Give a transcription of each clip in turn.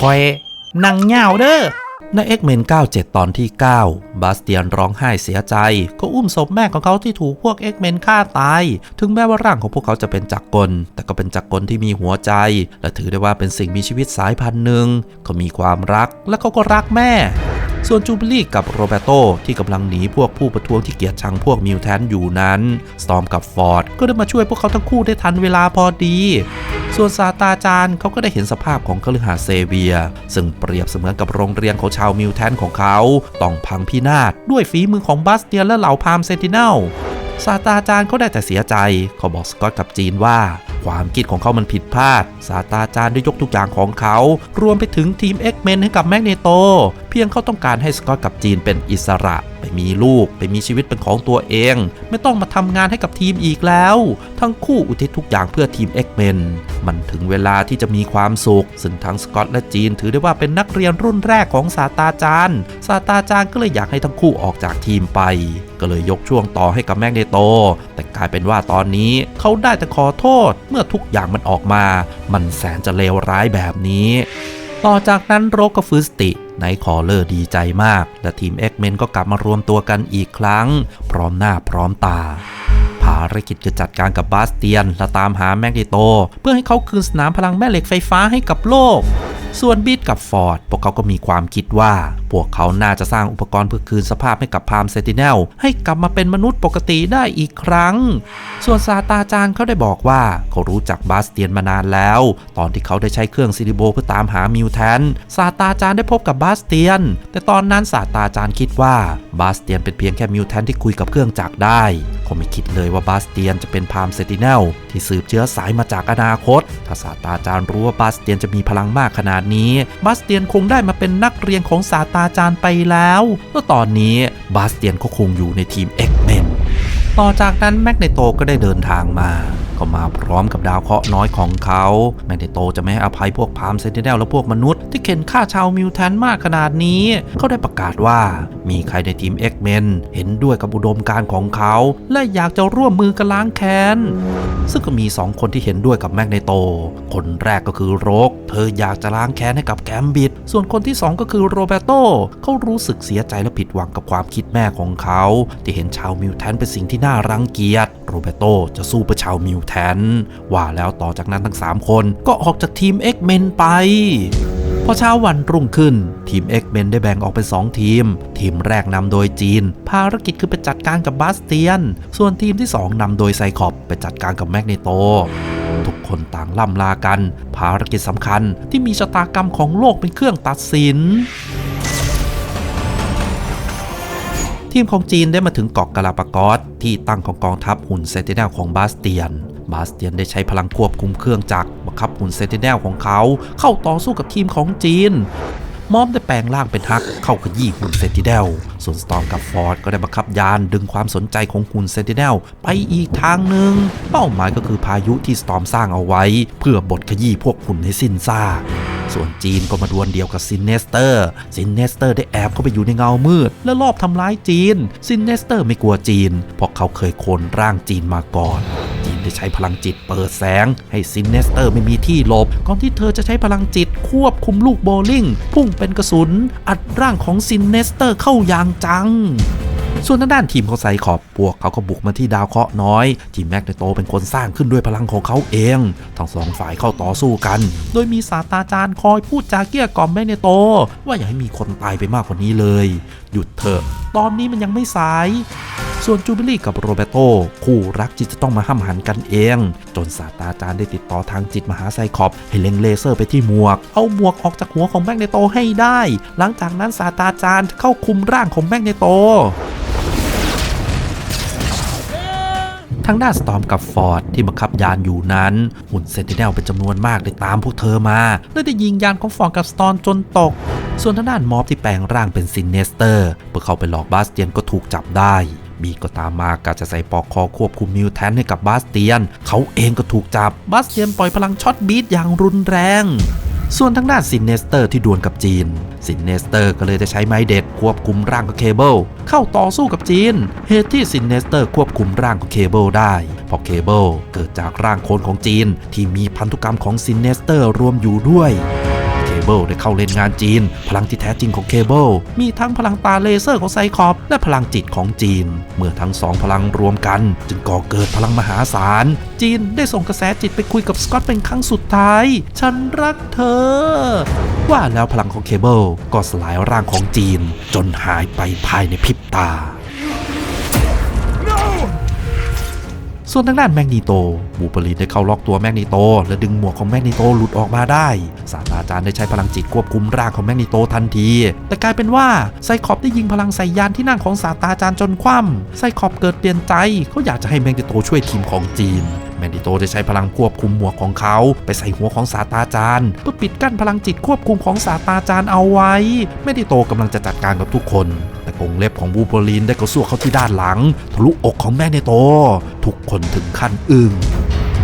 คอยนั่งเหงาเด้อใน X-Men 97 ตอนที่ 9 บาสเตียนร้องไห้เสียใจ ก็อุ้มศพแม่ของเขาที่ถูกพวก X-Men ฆ่าตาย ถึงแม้ว่าร่างของพวกเขาจะเป็นจักรกล แต่ก็เป็นจักรกลที่มีหัวใจ และถือได้ว่าเป็นสิ่งมีชีวิตสายพันธุ์หนึ่งเขามีความรักและเขาก็รักแม่ ส่วนจูบิลี่กับโรเบโตที่กำลังหนีพวกผู้ประท้วงที่เกลียดชังพวกมิวแทนอยู่นั้นสตอมกับฟอร์ดก็ได้มาช่วยพวกเขาทั้งคู่ได้ทันเวลาพอดี ส่วนซาตาจารย์เขาก็ได้เห็นสภาพของคฤหาสน์เซเวีย ซึ่งเปรียบเสมือนกับโรงเรียนของชาวมิวแทนของเขา ต้องพังพินาศด้วยฝีมือของบาสเตียนและเหล่าพามเซนติเนลศาสตราจารย์เขาได้แต่เสียใจ เขาบอกสกอตกับจีนว่า ความคิดของเขามันผิดพลาด ศาสตราจารย์ได้ยกทุกอย่างของเขา รวมไปถึงทีม X-Men ให้กับแมกเนโต เพียงเขาต้องการให้สกอตกับจีนเป็นอิสระ ไปมีลูก ไปมีชีวิตเป็นของตัวเอง ไม่ต้องมาทำงานให้กับทีมอีกแล้ว ทั้งคู่อุทิศทุกอย่างเพื่อทีม X-Men มันถึงเวลาที่จะมีความสุข ซึ่งทั้งสกอตและจีนถือได้ว่าเป็นนักเรียนรุ่นแรกของศาสตราจารย์ ศาสตราจารย์ก็เลยอยากให้ทั้งคู่ออกจากทีมไป ก็เลยยกช่วงต่อให้กับแมกเนโต แต่กลายเป็นว่าตอนนี้เขาได้แต่ขอโทษเมื่อทุกอย่างมันออกมา มันแสนจะเลวร้ายแบบนี้ ต่อจากนั้นโรกก็ฟื้นสติไนท์คอเลอร์ดีใจมาก และทีม X-Men ก็กลับมารวมตัวกันอีกครั้ง พร้อมหน้าพร้อมตาภารกิจคือจัดการกับบาสเตียน และตามหาแมกนิโต เพื่อให้เขาคืนสนามพลังแม่เหล็กไฟฟ้าให้กับโลก ส่วนบีทกับฟอร์ด พวกเขาก็มีความคิดว่า พวกเขาน่าจะสร้างอุปกรณ์เพื่อคืนสภาพให้กับพามเซติเนลให้กลับมาเป็นมนุษย์ปกติได้อีกครั้ง ส่วนซาตาจารย์เขาได้บอกว่าเขารู้จักบาสเตียนมานานแล้ว ตอนที่เขาได้ใช้เครื่องซิลิโบเพื่อตามหามิวแทนซาตาจารย์ได้พบกับบาสเตียน แต่ตอนนั้นซาตาจารย์คิดว่าบาสเตียนเป็นเพียงแค่มิวแทนที่คุยกับเครื่องจักรได้เขาไม่คิดเลยว่าบาสเตียนจะเป็นพามเซติเนลที่สืบเชื้อสายมาจากอนาคต ถ้าซาตาจารย์รู้ว่าบาสเตียนจะมีพลังมากขนาดนี้ บาสเตียนคงได้มาเป็นนักเรียนของซาตาาจารย์ไปแล้วแล้วตอนนี้บาสเตียนก็คงอยู่ในทีม X-Men ต่อจากนั้นแมกเนโตก็ได้เดินทางมา ก็มาพร้อมกับดาวเคราะห์น้อยของเขาแมกเนโตจะไม่ให้อภัยพวกพามเซนติเนลและพวกมนุษย์ ที่เข็นฆ่าชาวมิวแทนมากขนาดนี้ เขาได้ประกาศว่า มีใครในทีม X-Men เห็นด้วยกับอุดมการณ์ของเขา และอยากจะร่วมมือกันล้างแค้น ซึ่งก็มี 2 คนที่เห็นด้วยกับแมกเนโต คนแรกก็คือโรก เธออยากจะล้างแค้นให้กับแกมบิด ส่วนคนที่ 2 ก็คือโรเบโตเขารู้สึกเสียใจและผิดหวังกับความคิดแม่ของเขา ที่เห็นชาวมิวแทนเป็นสิ่งที่น่ารังเกียจ โรเบโตจะสู้เพื่อชาวมิวแทน ว่าแล้วต่อจากนั้นทั้ง 3 คนก็ออกจากทีม X-Men ไปพอเช้าวันรุ่งขึ้น ทีม X-Men ได้แบ่งออกเป็น 2 ทีม ทีมแรกนำโดยจีน ภารกิจคือไปจัดการกับบาสเตียน ส่วนทีมที่ 2นำโดยไซคอบไปจัดการกับแมกเนโต ทุกคนต่างล่ำลากัน ภารกิจสำคัญที่มีชะตากรรมของโลกเป็นเครื่องตัดสินทีมของจีนได้มาถึงเกาะกาลาปากอสที่ตั้งของกองทัพหุ่นเซติเนลของบาสเตียน บาสเตียนได้ใช้พลังควบคุมเครื่องจักรบังคับหุ่นเซนติเนลของเขา เข้าต่อสู้กับทีมของจีนมอมได้แปลงร่างเป็นฮักเข้าขยี้หุ่นเซนติเนลส่วนสตอมกับฟอร์ดก็ได้บังคับยานดึงความสนใจของหุ่นเซนติเนลไปอีกทางหนึ่ง เป้าหมายก็คือพายุที่สตอมสร้างเอาไว้ เพื่อบดขยี้พวกหุ่นให้สิ้นซากส่วนจีนก็มาดวลเดียวกับซินเนสเตอร์ ซินเนสเตอร์ได้แอบเข้าไปอยู่ในเงามืด และลอบทำร้ายจีน ซินเนสเตอร์ไม่กลัวจีน เพราะเขาเคยโคนร่างจีนมาก่อนจีน ได้ใช้พลังจิตเปิดแสง ให้ซินเนสเตอร์ไม่มีที่หลบ ก่อนที่เธอจะใช้พลังจิตควบคุมลูกโบลิ่ง พุ่งเป็นกระสุน อัดร่างของซินเนสเตอร์เข้าอย่างจังส่วนทางด้านทีมของไซคอบพวกเขาก็บุกมาที่ดาวเคราะห์น้อยที่แม็กเนโตเป็นคนสร้างขึ้นด้วยพลังของเขาเอง ทั้งสองฝ่ายเข้าต่อสู้กัน โดยมีศาสตราจารย์คอยพูดจาเกลี้ยกล่อมแม็กเนโต ว่าอย่าให้มีคนตายไปมากกว่านี้เลย หยุดเถอะ ตอนนี้มันยังไม่สาย ส่วนจูบิลี่กับโรเบโตคู่รักจิตจะต้องมาห้ามหันกันเอง จนศาสตราจารย์ได้ติดต่อทางจิตมหาไซคอบให้เล็งเลเซอร์ไปที่หมวก เอาหมวกออกจากหัวของแมกเนโตให้ได้ หลังจากนั้นศาสตราจารย์เข้าคุมร่างของแมกเนโตทางด้านสตอมกับฟอร์ดที่บังคับยานอยู่นั้น หุ่นเซนติเนลเป็นจำนวนมากได้ตามพวกเธอมา และได้ยิงยานของฟอร์ดกับสตอมจนตก ส่วนทางด้านมอบที่แปลงร่างเป็นซินเนสเตอร์ เพื่อเข้าไปหลอกบาสเตียนก็ถูกจับได้ บีก็ตามมากาจะใส่ปอกคอควบคุมมิวแทนให้กับบาสเตียน เขาเองก็ถูกจับบาสเตียนปล่อยพลังช็อตบีทอย่างรุนแรง ส่วนทางด้านซินเนสเตอร์ที่ดวลกับจีนซินเนสเตอร์ก็เลยจะใช้ไม้เด็ดควบคุมร่างของเคเบิลเข้าต่อสู้กับจีน เหตุที่ซินเนสเตอร์ควบคุมร่างของเคเบิลได้ เพราะเคเบิลเกิดจากร่างโคลนของจีนที่มีพันธุกรรมของซินเนสเตอร์รวมอยู่ด้วย เคเบิลได้เข้าเล่นงานจีน พลังที่แท้จริงของเคเบิลมีทั้งพลังตาเลเซอร์ของไซคอปและพลังจิตของจีน เมื่อทั้งสองพลังรวมกัน จึงก่อเกิดพลังมหาศาล จีนได้ส่งกระแสจิตไปคุยกับสกอตเป็นครั้งสุดท้าย ฉันรักเธอ ว่าแล้วพลังของเคเบิลก็สลายร่างของจีน จนหายไปภายในพริบตา ส่วนทางด้านแมกนีโตบูปอรีนได้เข้าล็อกตัวแมกนีโต และดึงหมวกของแมกนีโตหลุดออกมาได้ศาสตราจารย์ได้ใช้พลังจิตควบคุมร่างของแมกนีโตทันที แต่กลายเป็นว่าไซคอปได้ยิงพลังใส่ยานที่นั่งของศาสตราจารย์จนคว่ำไซคอปเกิดเปลี่ยนใจเขาอยากจะให้แมกนีโตช่วยทีมของจีนแมกนีโตได้ใช้พลังควบคุมหมวกของเขา ไปใส่หัวของศาสตราจารย์เพื่อปิดกั้นพลังจิตควบคุมของศาสตราจารย์เอาไว้แมกนีโตกำลังจะจัดการกับทุกคน งเล็บของบูเปอรีนได้กระซวกเข้าที่ด้านหลัง ทะลุอกของแมกนีโต ทุกคนถึงขั้นอึ้ง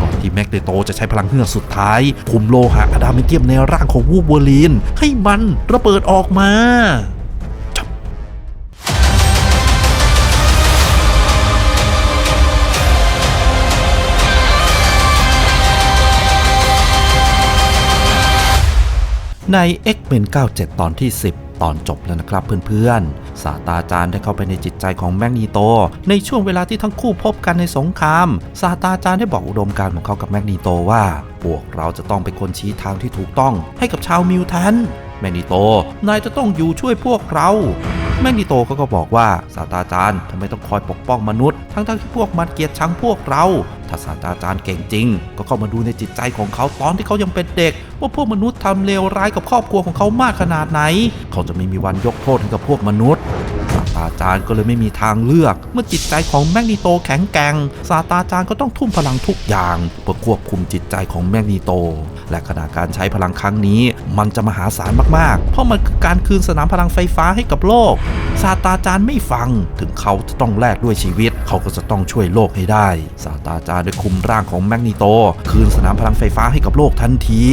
ก่อนที่แมกนีโตจะใช้พลังเฮือกสุดท้ายคุมโลหะอะดามเทียมในร่างของวูเวอรีน ให้มันระเบิดออกมาใน X-Men 97 ตอนที่ 10 ตอนจบแล้วนะครับเพื่อนๆ ศาสตราจารย์ได้เข้าไปในจิตใจของแมกนีโต ในช่วงเวลาที่ทั้งคู่พบกันในสงคราม ศาสตราจารย์ได้บอกอุดมการณ์ของเขากับแมกนีโตว่า พวกเราจะต้องเป็นคนชี้ทางที่ถูกต้องให้กับชาวมิวแทน แมนิโต นายจะต้องอยู่ช่วยพวกเรา แมนิโตเขาก็บอกว่าศาสตราจารย์ทำไมต้องคอยปกป้องมนุษย์ ทั้งๆที่พวกมันเกลียดชังพวกเรา ถ้าศาสตราจารย์เก่งจริง ก็เข้ามาดูในจิตใจของเขาตอนที่เขายังเป็นเด็ก ว่าพวกมนุษย์ทำเลวร้ายกับครอบครัวของเขามากขนาดไหน เขาจะไม่มีวันยกโทษให้กับพวกมนุษย์ ตราจารย์ก็เลยไม่มีทางเลือก เมื่อจิตใจของแมกนีโตแข็งแกร่งศาสตราจารย์ก็ต้องทุ่มพลังทุกอย่างเพื่อควบคุมจิตใจของแมกนีโต และขณะการใช้พลังครั้งนี้ มันจะมหาศาลมากๆ เพราะมันคือการคืนสนามพลังไฟฟ้าให้กับโลกศาสตราจารย์ไม่ฟังถึงเขาจะต้องแลกด้วยชีวิต เขาก็จะต้องช่วยโลกให้ได้ศาสตราจารย์ได้คุมร่างของแมกนีโต คืนสนามพลังไฟฟ้าให้กับโลกทันที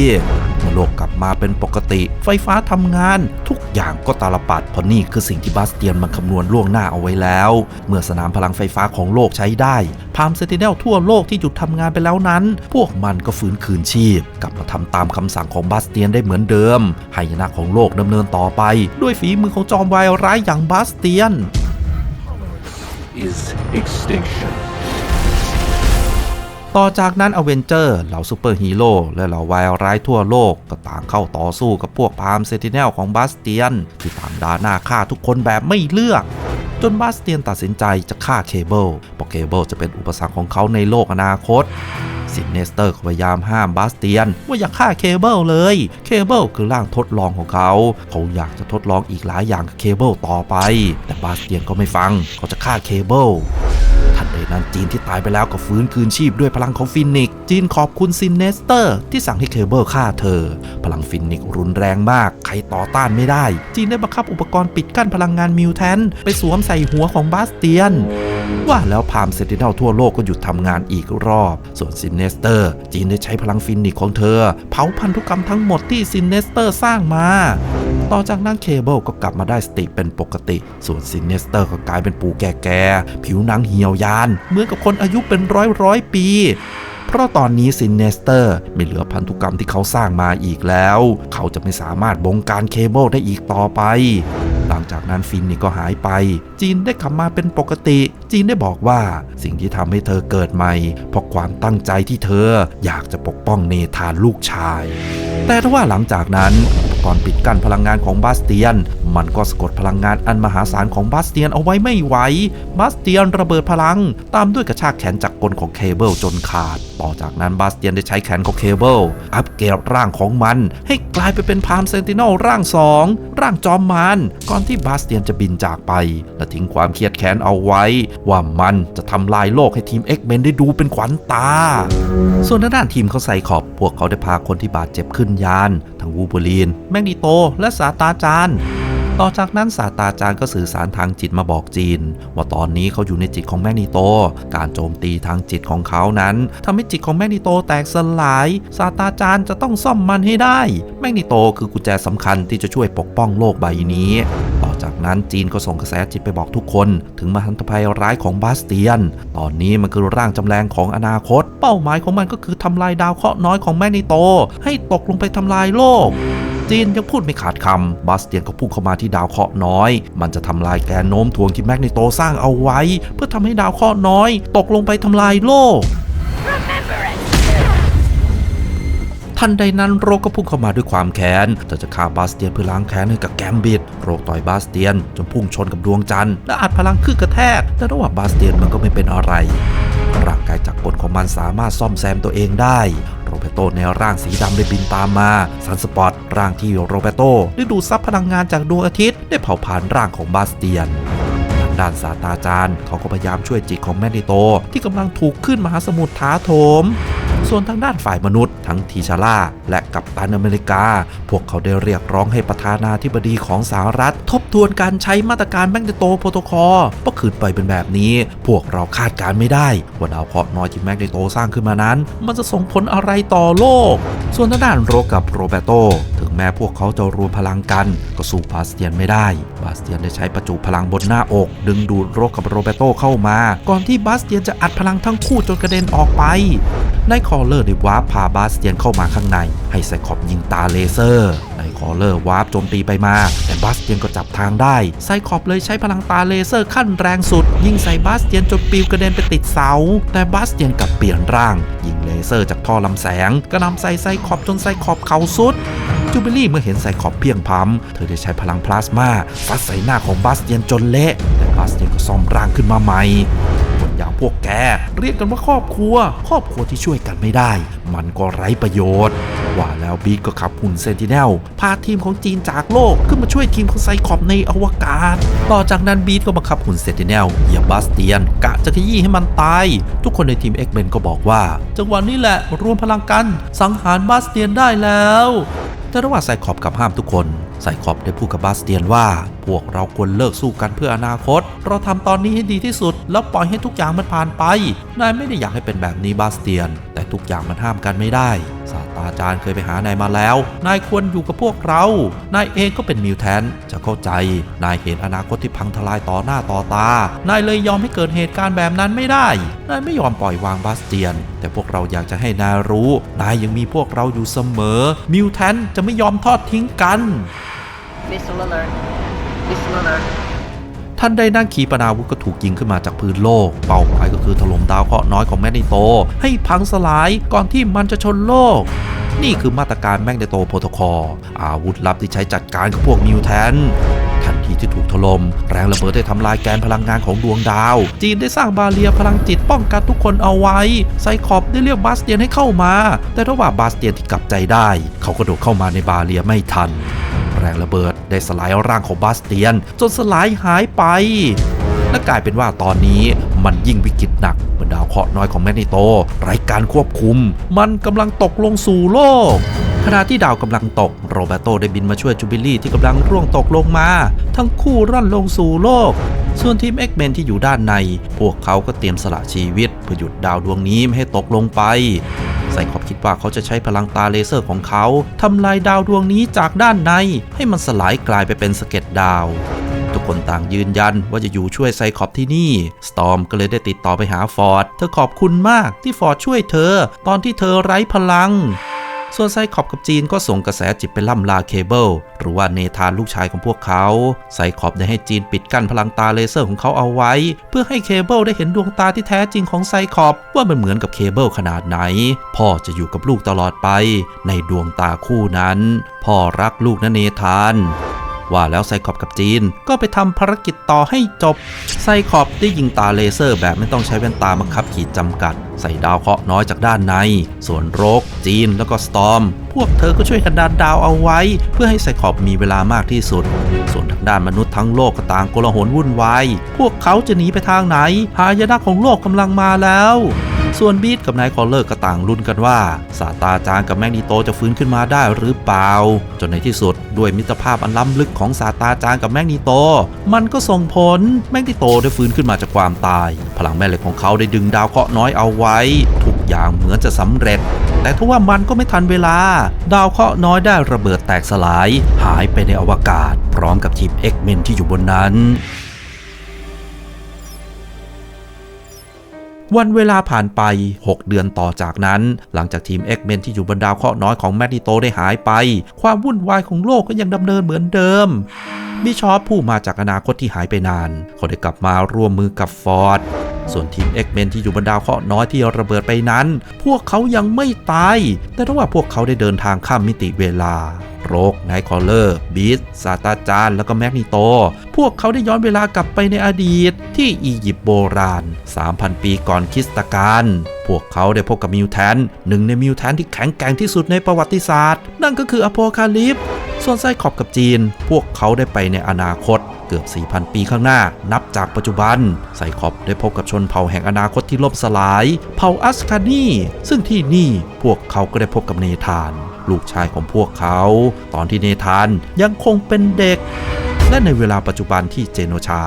โลกกลับมาเป็นปกติ ไฟฟ้าทำงาน ทุกอย่างก็ตาลปัดเพราะนี่คือสิ่งที่บาสเตียนมันคำนวณล่วงหน้าเอาไว้แล้ว เมื่อสนามพลังไฟฟ้าของโลกใช้ได้พามเซติเนลทั่วโลกที่หยุดทำงานไปแล้วนั้น พวกมันก็ฟื้นคืนชีพ กลับมาทำตามคำสั่งของบาสเตียนได้เหมือนเดิมไหยนะของโลกดำเนินต่อไป ด้วยฝีมือของจอมวายร้ายอย่างบาสเตียน is extinction. ต่อจากนั้นอเวนเจอร์เหล่าซูเปอร์ฮีโร่และเหล่าวายร้ายทั่วโลกก็ต่างเข้าต่อสู้กับพวกพามเซติเนลของบาสเตียน ที่ต่างดาหน้าฆ่าทุกคนแบบไม่เลือก จนบาสเตียนตัดสินใจจะฆ่าเคเบิลเพราะเคเบิลจะเป็นอุปสรรคของเขาในโลกอนาคตซินเนสเตอร์พยายามห้ามบาสเตียน ว่าอย่าฆ่าเคเบิลเลย เคเบิลคือร่างทดลองของเขา เขาอยากจะทดลองอีกหลายอย่างกับเคเบิลต่อไป แต่บาสเตียนก็ไม่ฟัง เขาจะฆ่าเคเบิล นั้นจีนที่ตายไปแล้วก็ฟื้นคืนชีพด้วยพลังของฟินิกจีนขอบคุณซินเนสเตอร์ ที่สั่งให้เคเบิลฆ่าเธอ พลังฟินิกรุนแรงมาก ใครต่อต้านไม่ได้ จีนได้บังคับอุปกรณ์ปิดกั้นพลังงานมิวแทนไปสวมใส่หัวของบาสเตียน ว่าแล้วพามเซติเนลทั่วโลกก็หยุดทำงานอีกรอบ ส่วนซินเนสเตอร์ จีนได้ใช้พลังฟินิกของเธอ เผาพันธุกรรมทั้งหมดที่ซินเนสเตอร์สร้างมาต่อจากนั้นเคเบิลก็กลับมาได้สติเป็นปกติ ส่วนซินเนสเตอร์ก็กลายเป็นปู่แก่ๆผิวหนังเหี่ยวยานเหมือนกับคนอายุเป็นร้อยร้อยปี เพราะตอนนี้ซินเนสเตอร์ไม่เหลือพันธุกรรมที่เขาสร้างมาอีกแล้ว เขาจะไม่สามารถบงการเคเบิลได้อีกต่อไป หลังจากนั้นฟินนี่ก็หายไป จีนได้กลับมาเป็นปกติ จีนได้บอกว่าสิ่งที่ทำให้เธอเกิดใหม่ เพราะความตั้งใจที่เธออยากจะปกป้องเนธานลูกชาย แต่ถ้าว่าหลังจากนั้นอุปกรณ์ปิดกั้นพลังงานของบาสเตียน มันก็สะกดพลังงานอันมหาศาลของบาสเตียนเอาไว้ไม่ไหวบาสเตียนระเบิดพลัง ตามด้วยกระชากแขนจากกลของเคเบิลจนขาด ต่อจากนั้นบาสเตียนได้ใช้แขนของเคเบิลอัปเกรดร่างของมัน ให้กลายไปเป็นพามเซนติโนลร่างสองร่างจอมมารก่อนที่บาสเตียนจะบินจากไป และทิ้งความเครียดแค้นเอาไว้ ว่ามันจะทำลายโลกให้ทีม X-Men ได้ดูเป็นขวัญตา ส่วนทางด้านทีมเขาใส่ขอบ พวกเขาได้พาคนที่บาดเจ็บขึ้นยาน ทั้งวูบูลีน แมกนีโต และสาตาจารย์ ต่อจากนั้นศาสตราจารย์ก็สื่อสารทางจิตมาบอกจีน ว่าตอนนี้เขาอยู่ในจิตของแมกนีโต การโจมตีทางจิตของเขานั้นทำให้จิตของแมกนีโตแตกสลายศาสตราจารย์จะต้องซ่อมมันให้ได้ แมกนีโตคือกุญแจสำคัญที่จะช่วยปกป้องโลกใบนี้ ต่อจากนั้นจีนก็ส่งกระแสจิตไปบอกทุกคน ถึงมหันตภัยร้ายของบาสเตียน ตอนนี้มันคือร่างจำแรงของอนาคต เป้าหมายของมันก็คือทำลายดาวเคราะห์น้อยของแมกนีโต ให้ตกลงไปทำลายโลก จีนยังพูดไม่ขาดคำบาสเตียนก็พุ่งเข้ามาที่ดาวเคราะห์น้อย มันจะทำลายแกนโน้มถ่วงที่แมกนิโตสร้างเอาไว้ เพื่อทำให้ดาวเคราะห์น้อย ตกลงไปทำลายโลกทันใดนั้นโรคก็พุ่งเข้ามาด้วยความแค้นเธอจะฆ่าบาสเตียนเพื่อล้างแค้นให้กับแกมบิดโรคต่อยบาสเตียนจนพุ่งชนกับดวงจันทร์และอัดพลังขึ้นกระแทก แต่ระหว่างบาสเตียนมันก็ไม่เป็นอะไร ร่างกายจากกลของมันสามารถซ่อมแซมตัวเองได้ โรเบโตในร่างสีดำได้บินตามมาซันสปอตร่างที่โรเบโตได้ดูดซับพลังงานจากดวงอาทิตย์ ได้เผาผลาญร่างของบาสเตียนทางด้านศาสตราจารย์เขาก็พยายามช่วยจิตของแมนดิโต ที่กำลังถูกขึ้นมหาสมุทรท้าโถม ส่วนทางด้านฝ่ายมนุษย์ ทั้งทีชาร่าและกัปตันอเมริกา พวกเขาได้เรียกร้องให้ประธานาธิบดีของสหรัฐ ทบทวนการใช้มาตรการแมกนิโตโปรโตคอลเพราะขืนไปเป็นแบบนี้ พวกเราคาดการไม่ได้ ว่าดาวเคราะห์น้อยที่แมกนิโตสร้างขึ้นมานั้น มันจะส่งผลอะไรต่อโลก ส่วนทางด้านโรกับโรเบโตถึงแม้พวกเขาจะรวมพลังกัน ก็สู้บาสเตียนไม่ได้ บาสเตียนได้ใช้ประจุพลังบนหน้าอก ดึงดูดโรกับโรเบโตเข้ามา ก่อนที่บาสเตียนจะอัดพลังทั้งคู่จนกระเด็นออกไป ในคอลเลอร์ได้วาร์ปพาบาสเตียนเข้ามาข้างใน ให้ไซคอบยิงตาเลเซอร์นคอลเลอร์วาร์ปโจมตีไปมา แต่บาสเตียนก็จับทางได้ ไซคอบเลยใช้พลังตาเลเซอร์ขั้นแรงสุด ยิงใส่บาสเตียนจนปิวกระเด็นไปติดเสา แต่บาสเตียนกลับเปลี่ยนร่าง ยิงเลเซอร์จากท่อลำแสงกระนำใส่ไซคอบจนไซคอบเขาสุดจูเบลี่เมื่อเห็นไซคอบเพียงพร้ำเธอได้ใช้พลังพลาสมาฟัดใส่หน้าของบาสเตียนจนเละ แต่บาสเตียนก็ซ่อมร่างขึ้นมาใหม่ อย่างพวกแก เรียกกันว่าครอบครัว ครอบครัวที่ช่วยกันไม่ได้ มันก็ไร้ประโยชน์ ว่าแล้วบีทก็ขับหุ่นเซนติเนลพาทีมของจีนจากโลกขึ้นมาช่วยทีมของไซคอบในอวกาศ ต่อจากนั้นบีทก็บังคับหุ่นเซนติเนลเหยียบบาสเตียน กะจะขยี้ให้มันตาย ทุกคนในทีมเอ็กเมนก็บอกว่า จังหวะนี้แหละรวมพลังกัน สังหารบาสเตียนได้แล้วแต่ระหว่างไซคอบกับห้ามทุกคน ไซคอบได้พูดกับบาสเตียนว่า พวกเราควรเลิกสู้กันเพื่ออนาคต เราทำตอนนี้ให้ดีที่สุด แล้วปล่อยให้ทุกอย่างมันผ่านไป นายไม่ได้อยากให้เป็นแบบนี้บาสเตียน แต่ทุกอย่างมันห้ามกันไม่ได้ศาสตราจารย์เคยไปหานายมาแล้ว นายควรอยู่กับพวกเรา นายเองก็เป็นมิวแทน จะเข้าใจ นายเห็นอนาคตที่พังทลายต่อหน้าต่อตา นายเลยยอมให้เกิดเหตุการณ์แบบนั้นไม่ได้ นายไม่ยอมปล่อยวางบาสเตียน แต่พวกเราอยากจะให้นายรู้ นายยังมีพวกเราอยู่เสมอ มิวแทนจะไม่ยอมทอดทิ้งกัน Missile alert. Missile alert. ทันใดนั่งขีปนาวุธก็ถูกยิงขึ้นมาจากพื้นโลก เป้าหมายก็คือถล่มดาวเคราะห์น้อยของแมกนิโต ให้พังสลายก่อนที่มันจะชนโลก นี่คือมาตรการแมกนิโตโปรโตคอลอาวุธลับที่ใช้จัดการกับพวกมิวแทนทันทีที่ถูกถล่มแรงระเบิดได้ทำลายแกนพลังงานของดวงดาว จีนได้สร้างบาเรียพลังจิตป้องกันทุกคนเอาไว้ ไซคอบได้เรียกบาสเตียนให้เข้ามา แต่ระหว่างบาสเตียนที่กลับใจได้ เขาก็โดดเข้ามาในบาเรียไม่ทัน แรงระเบิดได้สลายร่างของบาสเตียน จนสลายหายไป และกลายเป็นว่าตอนนี้มันยิ่งวิกฤตหนักเมื่อดาวเคราะห์น้อยของแมกนิโตไร้การควบคุม มันกำลังตกลงสู่โลกขณะที่ดาวกำลังตก โรเบโตได้บินมาช่วยจูบิลี่ที่กำลังร่วงตกลงมา ทั้งคู่ร่อนลงสู่โลก ส่วนทีม X-Men ที่อยู่ด้านใน พวกเขาก็เตรียมสละชีวิตเพื่อหยุดดาวดวงนี้ไม่ให้ตกลงไป ไซคอบคิดว่าเขาจะใช้พลังตาเลเซอร์ของเขาทำลายดาวดวงนี้จากด้านใน ให้มันสลายกลายไปเป็นสะเก็ดดาวทุกคนต่างยืนยันว่าจะอยู่ช่วยไซคอบที่นี่ สตอมก็เลยได้ติดต่อไปหาฟอร์ด เธอขอบคุณมากที่ฟอร์ดช่วยเธอ ตอนที่เธอไร้พลัง ส่วนไซคอบกับจีนก็ส่งกระแสจิตไปล่ำลาเคเบิลหรือว่าเนธานลูกชายของพวกเขา ไซคอบได้ให้จีนปิดกั้นพลังตาเลเซอร์ของเขาเอาไว้ เพื่อให้เคเบิลได้เห็นดวงตาที่แท้จริงของไซคอบว่ามันเหมือนกับเคเบิลขนาดไหน พ่อจะอยู่กับลูกตลอดไป ในดวงตาคู่นั้น พ่อรักลูกนะเนธาน ว่าแล้วไซคอบกับจีนก็ไปทำภารกิจต่อให้จบ ไซคอบได้ยิงตาเลเซอร์แบบไม่ต้องใช้แว่นตาบังคับขีดจำกัด ใส่ดาวเคราะห์น้อยจากด้านใน ส่วนโรก จีนแล้วก็สตอม พวกเธอก็ช่วยกันดันดาวเอาไว้ เพื่อให้ไซคอบมีเวลามากที่สุด ส่วนทางด้านมนุษย์ทั้งโลกก็ต่างโกลาหลวุ่นวาย พวกเขาจะหนีไปทางไหน หายนะของโลกกำลังมาแล้ว ส่วนบีทกับนายคอลเลอร์ก็ต่างลุ้นกันว่าศาตาจารย์กับแมกนิโตจะฟื้นขึ้นมาได้หรือเปล่า จนในที่สุดด้วยมิตรภาพอันล้ำลึกของศาตาจารย์กับแมกนิโต มันก็ส่งผลแมกนิโตได้ฟื้นขึ้นมาจากความตาย พลังแม่เหล็กของเขาได้ดึงดาวเคราะห์น้อยเอาไว้ ทุกอย่างเหมือนจะสำเร็จ แต่ทว่ามันก็ไม่ทันเวลา ดาวเคราะห์น้อยได้ระเบิดแตกสลาย หายไปในอวกาศ พร้อมกับทีมเอ็กเมนที่อยู่บนนั้น วันเวลาผ่านไป 6 เดือนต่อจากนั้น หลังจากทีม X-Men ที่อยู่บนดาวเคราะห์น้อยของแมกนิโตได้หายไป ความวุ่นวายของโลกก็ยังดำเนินเหมือนเดิมบิชอปผู้มาจากอนาคตที่หายไปนานเขาได้กลับมาร่วมมือกับฟอร์ด ส่วนทีม X-Men ที่อยู่บนดาวเคราะห์น้อยที่ระเบิดไปนั้น พวกเขายังไม่ตาย แต่ถ้าว่าพวกเขาได้เดินทางข้ามมิติเวลาโรกไนท์คอลเลอร์ บีสซาตาจาน แล้วก็แมกนิโต พวกเขาได้ย้อนเวลากลับไปในอดีต ที่อียิปต์โบราณ 3,000 ปีก่อนคริสตกาล พวกเขาได้พบกับมิวแทน หนึ่งในมิวแทนที่แข็งแกร่งที่สุดในประวัติศาสตร์ นั่นก็คืออโพคาลิป ส่วนไซคลอบกับจีน พวกเขาได้ไปในอนาคต เกือบ 4,000 ปีข้างหน้า นับจากปัจจุบัน ไซคอบได้พบกับชนเผ่าแห่งอนาคตที่ล่มสลาย เผ่าอัสคานีซึ่งที่นี่พวกเขาก็ได้พบกับเนธาน ลูกชายของพวกเขา ตอนที่เนธานยังคงเป็นเด็ก และในเวลาปัจจุบันที่เจโนชา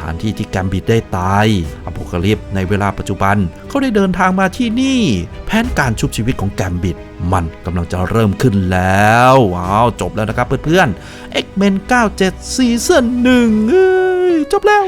ถานที่ที่แกมบิดได้ตายอโพคาลิปในเวลาปัจจุบันเขาได้เดินทางมาที่นี่ แผนการชุบชีวิตของแกมบิดมันกำลังจะเริ่มขึ้นแล้วว้าวจบแล้วนะครับเพื่อนๆ X-Men 97ซีซั่น1เอ้ยจบแล้ว